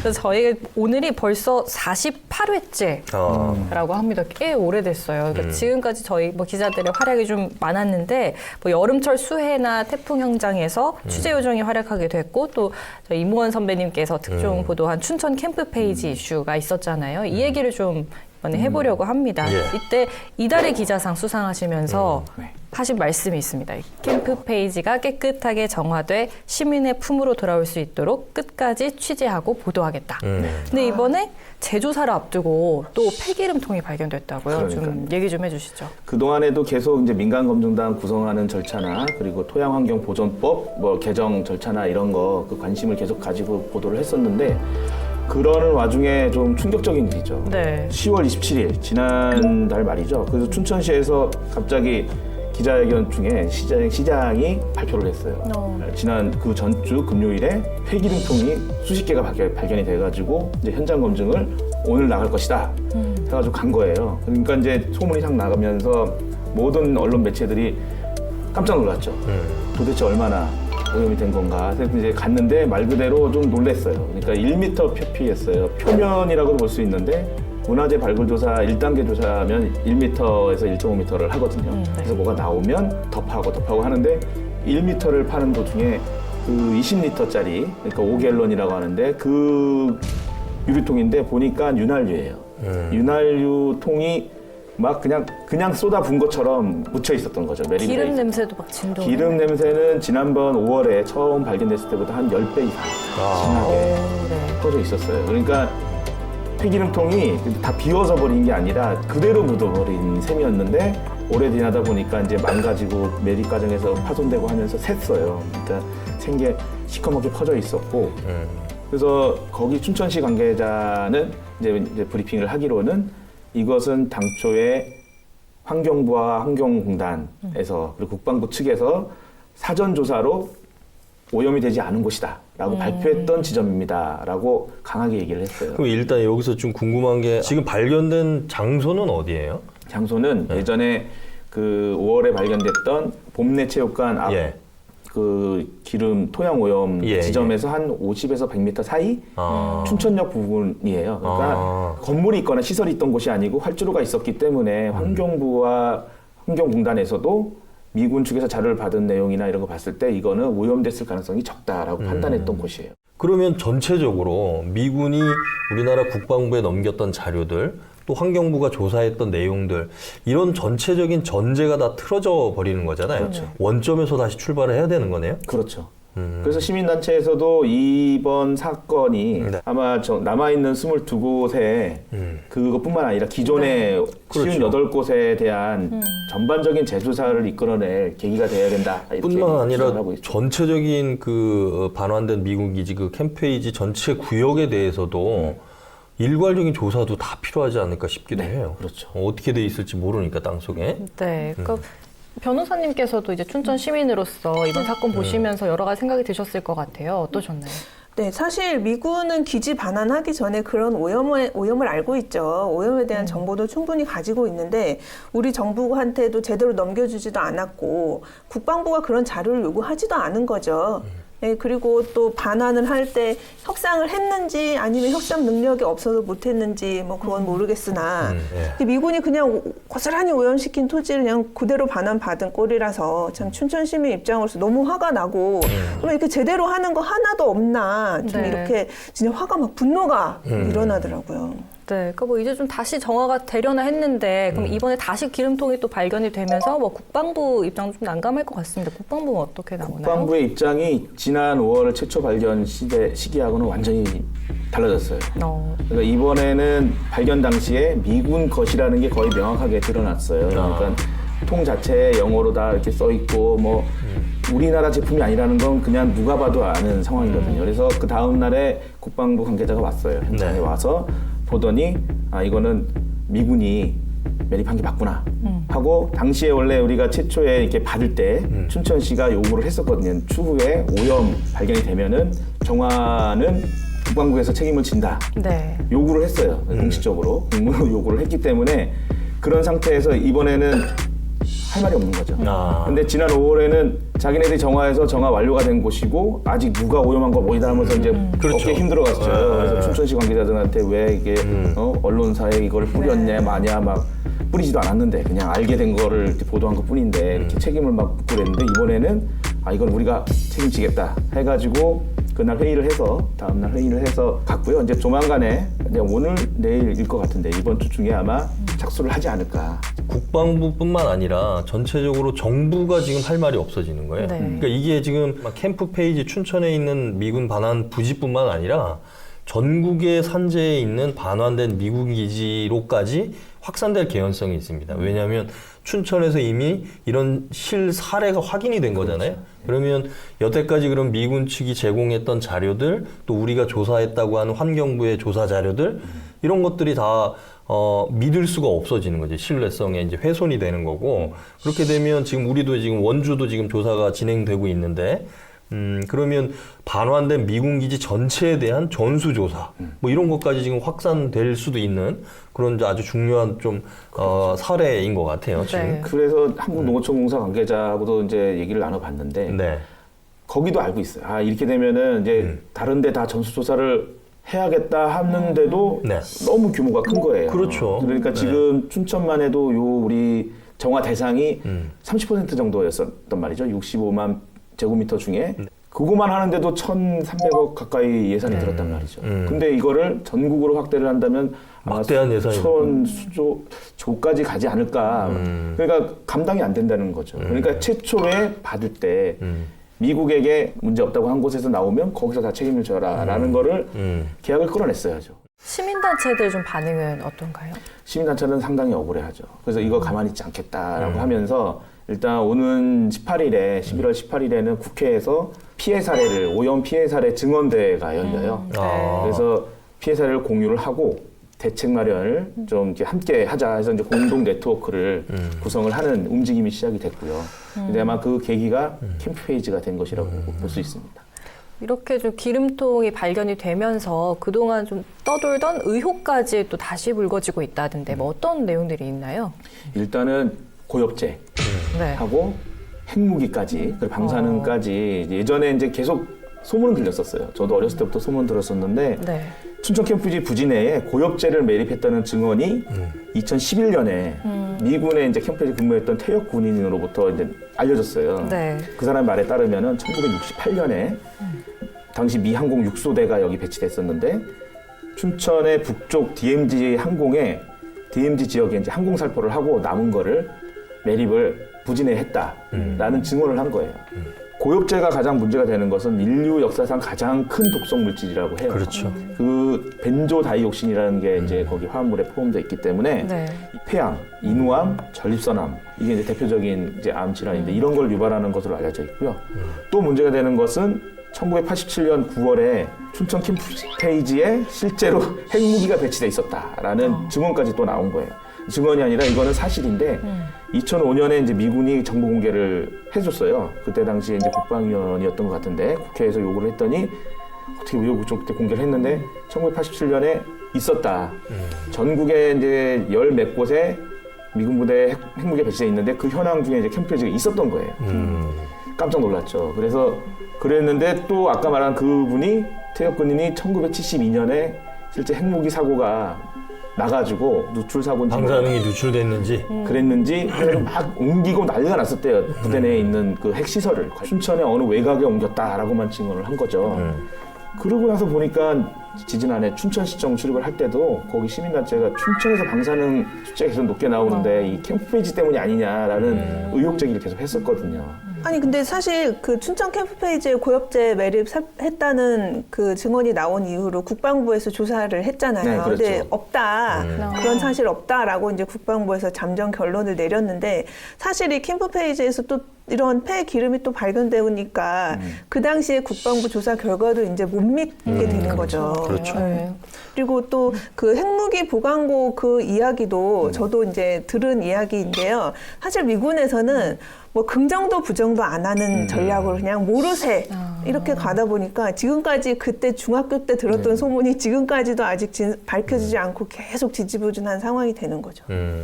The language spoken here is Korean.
그래서 저희 오늘이 벌써 48회째. 어. 라고 합니다. 꽤 오래됐어요. 그러니까 음. 지금까지 저희 뭐 기자들의 활약이 좀 많았는데 뭐 여름철 수해나 태풍 현장에서 음. 취재 요정이 활약하게 됐고 또 저희 이모원 선배님께서 특종 음. 보도한 춘천 캠프 페이지 이슈가 있었잖아요. 이 얘기를 좀 이번에 해보려고 합니다. 예. 이때 이달의 기자상 수상하시면서 네. 하신 말씀이 있습니다. 이 캠프 페이지가 깨끗하게 정화돼 시민의 품으로 돌아올 수 있도록 끝까지 취재하고 보도하겠다. 음. 근데 이번에 재조사를 앞두고 또 폐기름통이 발견됐다고요. 좀 그러니까요. 얘기 좀 해주시죠. 그 동안에도 계속 이제 민간 검증단 구성하는 절차나 그리고 토양 환경 보존법 뭐 개정 절차나 이런 거 그 관심을 계속 가지고 보도를 했었는데 그러는 와중에 좀 충격적인 일이죠. 네. 10월 27일 지난달 말이죠. 그래서 춘천시에서 갑자기 기자회견 중에 시장, 시장이 발표를 했어요. 어. 지난 그 전주 금요일에 폐기름통이 수십 개가 발견, 발견이 돼가지고 이제 현장 검증을 오늘 나갈 것이다 해가지고 간 거예요. 그러니까 이제 소문이 싹 나가면서 모든 언론 매체들이 깜짝 놀랐죠. 음. 도대체 얼마나 오염이 된 건가. 그래서 이제 갔는데 말 그대로 좀 놀랬어요. 그러니까 1m 표피했어요. 표면이라고도 볼수 있는데 문화재 발굴 조사 1단계 조사하면 1m에서 1.5m를 하거든요. 음, 네. 그래서 뭐가 나오면 덮하고 덮하고 하는데 1m를 파는 도중에 그 20리터짜리 그러니까 5갤런이라고 하는데 그 유리통인데 보니까 윤활유예요. 음. 윤활유 통이 막 그냥 그냥 쏟아 분 것처럼 묻혀 있었던 거죠. 메리메리. 기름 냄새도 막 진동. 기름 냄새는 지난번 5월에 처음 발견됐을 때보다 한 10배 이상 아. 심하게 네. 퍼져 있었어요. 그러니까 폐기름통이 다 비워서 버린 게 아니라 그대로 묻어버린 셈이었는데 오래 지나다 보니까 이제 망가지고 매립 과정에서 파손되고 하면서 샜어요. 그러니까 생게 시커멓게 퍼져 있었고 음. 그래서 거기 춘천시 관계자는 이제, 이제 브리핑을 하기로는 이것은 당초에 환경부와 환경공단에서 그리고 국방부 측에서 사전 조사로 오염이 되지 않은 곳이다 라고 발표했던 지점입니다 라고 강하게 얘기를 했어요. 그럼 일단 여기서 좀 궁금한 게 지금 발견된 장소는 어디예요? 장소는 예전에 그 5월에 발견됐던 봄내 체육관 앞 예. 그 기름 토양 오염 예, 지점에서 한 50에서 100m 사이 아. 춘천역 부분이에요. 그러니까 아. 건물이 있거나 시설이 있던 곳이 아니고 활주로가 있었기 때문에 음. 환경부와 환경공단에서도 미군 측에서 자료를 받은 내용이나 이런 거 봤을 때 이거는 오염됐을 가능성이 적다라고 음. 판단했던 곳이에요. 그러면 전체적으로 미군이 우리나라 국방부에 넘겼던 자료들 또 환경부가 조사했던 내용들 이런 전체적인 전제가 다 틀어져 버리는 거잖아요. 그렇죠. 원점에서 다시 출발을 해야 되는 거네요. 그렇죠. 음. 그래서 시민단체에서도 이번 사건이 네. 아마 저 남아있는 22곳에 음. 그것뿐만 아니라 기존의 그렇죠. 58곳에 대한 전반적인 재조사를 이끌어낼 계기가 돼야 된다. 이렇게 뿐만 아니라. 전체적인 그 어, 반환된 미군 기지 그 캠페이지 전체 구역에 대해서도 일괄적인 조사도 다 필요하지 않을까 싶기도 네, 해요. 그렇죠. 어, 어떻게 돼 있을지 모르니까 땅 속에. 네. 그러니까 음. 변호사님께서도 이제 춘천 시민으로서 이번 사건 보시면서 여러 가지 생각이 드셨을 것 같아요. 어떠셨나요? 네, 사실 미군은 기지 반환하기 전에 그런 오염을, 오염을 알고 있죠. 오염에 대한 정보도 충분히 가지고 있는데 우리 정부한테도 제대로 넘겨주지도 않았고 국방부가 그런 자료를 요구하지도 않은 거죠. 네, 그리고 또 반환을 할 때 협상을 했는지 아니면 협상 능력이 없어서 못했는지 뭐 그건 모르겠으나 음, 예. 근데 미군이 그냥 오- 고스란히 오염시킨 토지를 그냥 그대로 반환받은 꼴이라서 참 춘천 시민 입장으로서 너무 화가 나고 그럼 이렇게 제대로 하는 거 하나도 없나 좀 네. 이렇게 진짜 화가 막 분노가 일어나더라고요. 네, 그러니까 뭐 이제 좀 다시 정화가 되려나 했는데 그럼 이번에 다시 기름통이 또 발견이 되면서 뭐 국방부 입장도 좀 난감할 것 같습니다. 국방부는 어떻게 나오나요? 국방부의 입장이 지난 5월 최초 발견 시대, 시기하고는 완전히 달라졌어요. 어, 그러니까 이번에는 발견 당시에 미군 것이라는 게 거의 명확하게 드러났어요. 그러니까 통 자체에 영어로 다 이렇게 써 있고 뭐 우리나라 제품이 아니라는 건 그냥 누가 봐도 아는 상황이거든요. 그래서 그 다음 날에 국방부 관계자가 왔어요. 현장에 네. 와서 보더니 아 이거는 미군이 매립한 게 맞구나 하고 당시에 원래 우리가 최초에 이렇게 받을 때 춘천시가 요구를 했었거든요. 추후에 오염 발견이 되면은 정화는 국방부에서 책임을 진다. 네. 요구를 했어요. 공식적으로 공문으로 요구를 했기 때문에 그런 상태에서 이번에는 할 말이 없는 거죠. 아. 근데 지난 5월에는 자기네들이 정화해서 정화 완료가 된 곳이고 아직 누가 오염한 거 뭐이다 하면서 이제 그렇죠. 어깨 힘들어갔어요. 네. 그래서 춘천시 관계자들한테 왜 이게 음. 어? 언론사에 이걸 뿌렸냐 마냐 막 뿌리지도 않았는데 그냥 알게 된 거를 보도한 것 뿐인데 이렇게 책임을 막 그랬는데 이번에는 아 이건 우리가 책임지겠다 해가지고 그날 회의를 해서 다음날 회의를 해서 갔고요. 이제 조만간에 이제 오늘 내일일 것 같은데 이번 주 중에 아마 착수를 하지 않을까. 국방부뿐만 아니라 전체적으로 정부가 지금 할 말이 없어지는 거예요. 네. 그러니까 이게 지금 막 캠프 페이지 춘천에 있는 미군 반환 부지뿐만 아니라 전국의 산재에 있는 반환된 미군 기지로까지 확산될 개연성이 있습니다. 왜냐하면 춘천에서 이미 이런 실 사례가 확인이 된 거잖아요. 그러면 여태까지 그런 미군 측이 제공했던 자료들 또 우리가 조사했다고 하는 환경부의 조사 자료들 이런 것들이 다 어, 믿을 수가 없어지는 거죠. 신뢰성에 이제 훼손이 되는 거고 그렇게 되면 지금 우리도 지금 원주도 지금 조사가 진행되고 있는데 음, 그러면 반환된 미군 기지 전체에 대한 전수 조사 뭐 이런 것까지 지금 확산될 수도 있는 그런 아주 중요한 좀 어, 사례인 것 같아요. 지금. 네. 그래서 한국농어촌공사 관계자하고도 이제 얘기를 나눠봤는데 네. 거기도 알고 있어요. 아 이렇게 되면은 이제 음. 다른데 다 전수 조사를 해야겠다 하는데도 네. 너무 규모가 큰 거예요. 그렇죠. 그러니까 네. 지금 춘천만 해도 요 우리 정화 대상이 음. 30% 정도였었단 말이죠. 65만 제곱미터 중에 네. 그거만 하는데도 1,300억 가까이 예산이 들었단 말이죠. 음. 근데 이거를 전국으로 확대를 한다면 막대한 예산이 천 수조 조까지 가지 않을까. 음. 그러니까 감당이 안 된다는 거죠. 그러니까 최초에 받을 때 음. 미국에게 문제 없다고 한 곳에서 나오면 거기서 다 책임을 져라라는 거를 음. 계약을 끌어냈어야죠. 시민단체들 좀 반응은 어떤가요? 시민단체는 상당히 억울해하죠. 그래서 음. 이거 가만히 있지 않겠다라고 하면서 일단 오는 18일에 11월 18일에는 국회에서 피해 사례를 오염 피해 사례 증언대회가 열려요. 네. 아. 그래서 피해 사례를 공유를 하고 대책 마련을 좀 이렇게 함께 하자 해서 이제 공동 네트워크를 음. 구성을 하는 움직임이 시작이 됐고요. 근데 아마 그 계기가 음. 캠프 페이지가 된 것이라고 볼 수 있습니다. 이렇게 좀 기름통이 발견이 되면서 그동안 좀 떠돌던 의혹까지 또 다시 불거지고 있다던데 뭐 어떤 내용들이 있나요? 일단은 고엽제 네. 하고 핵무기까지 그리고 방사능까지 예전에 이제 계속 소문은 들렸었어요. 저도 어렸을 때부터 소문 들었었는데 네. 춘천 캠프지 부지 내에 고엽제를 매립했다는 증언이 2011년에 미군의 이제 캠프지 근무했던 퇴역 군인으로부터 이제 알려졌어요. 네. 그 사람 말에 따르면은 1968년에 당시 미 항공 육소대가 여기 배치됐었는데 춘천의 북쪽 DMZ 항공에 DMZ 지역에 이제 항공 살포를 하고 남은 거를 매립을 부진해 했다라는 증언을 한 거예요. 고엽제가 가장 문제가 되는 것은 인류 역사상 가장 큰 독성 물질이라고 해요. 그렇죠. 그 벤조 다이옥신이라는 게 이제 거기 화합물에 포함되어 있기 때문에 네. 이 폐암, 인후암, 전립선암 이게 이제 대표적인 이제 암 질환인데 이런 걸 유발하는 것으로 알려져 있고요. 또 문제가 되는 것은 1987년 9월에 춘천 캠프 스테이지에 실제로 핵무기가 배치돼 있었다라는 증언까지 또 나온 거예요. 증언이 아니라 이거는 사실인데 2005년에 이제 미군이 정보 공개를 해줬어요. 그때 당시에 이제 국방위원이었던 것 같은데 국회에서 요구를 했더니 어떻게 의혹 좀 그때 공개를 했는데 1987년에 있었다. 전국에 이제 열 몇 곳에 미군 부대 핵, 핵무기 배치돼 있는데 그 현황 중에 이제 캠프지가 있었던 거예요. 음. 깜짝 놀랐죠. 그래서 그랬는데 또 아까 말한 그분이 태혁 군인이 1972년에 실제 핵무기 사고가 나가지고 누출 사고인지 방사능이 누출됐는지 그랬는지 해를 막 옮기고 난리가 났었대요. 부대 내에 있는 그 핵시설을 춘천의 어느 외곽에 옮겼다라고만 증언을 한 거죠. 음. 그러고 나서 보니까 지지난해 춘천시청 출입을 할 때도 거기 시민단체가 춘천에서 방사능 숫자가 계속 높게 나오는데 이 캠프 페이지 때문이 아니냐라는 의혹 제기를 계속 했었거든요. 아니 근데 사실 그 춘천 캠프 페이지에 고엽제 매립했다는 그 증언이 나온 이후로 국방부에서 조사를 했잖아요. 네, 그렇죠. 근데 없다 음. 그런 사실 없다라고 이제 국방부에서 잠정 결론을 내렸는데 사실 이 캠프 페이지에서 또 이런 폐 기름이 또 발견되니까 음. 그 당시에 국방부 조사 결과도 이제 못 믿게 되는 거죠. 그렇죠. 네. 그리고 또 그 핵무기 보관고 그 이야기도 저도 이제 들은 이야기인데요. 사실 미군에서는 뭐 긍정도 부정도 안 하는 전략으로 그냥 모르쇠 이렇게 가다 보니까 지금까지 그때 중학교 때 들었던 소문이 지금까지도 아직 진- 밝혀지지 않고 계속 지지부진한 상황이 되는 거죠. 음.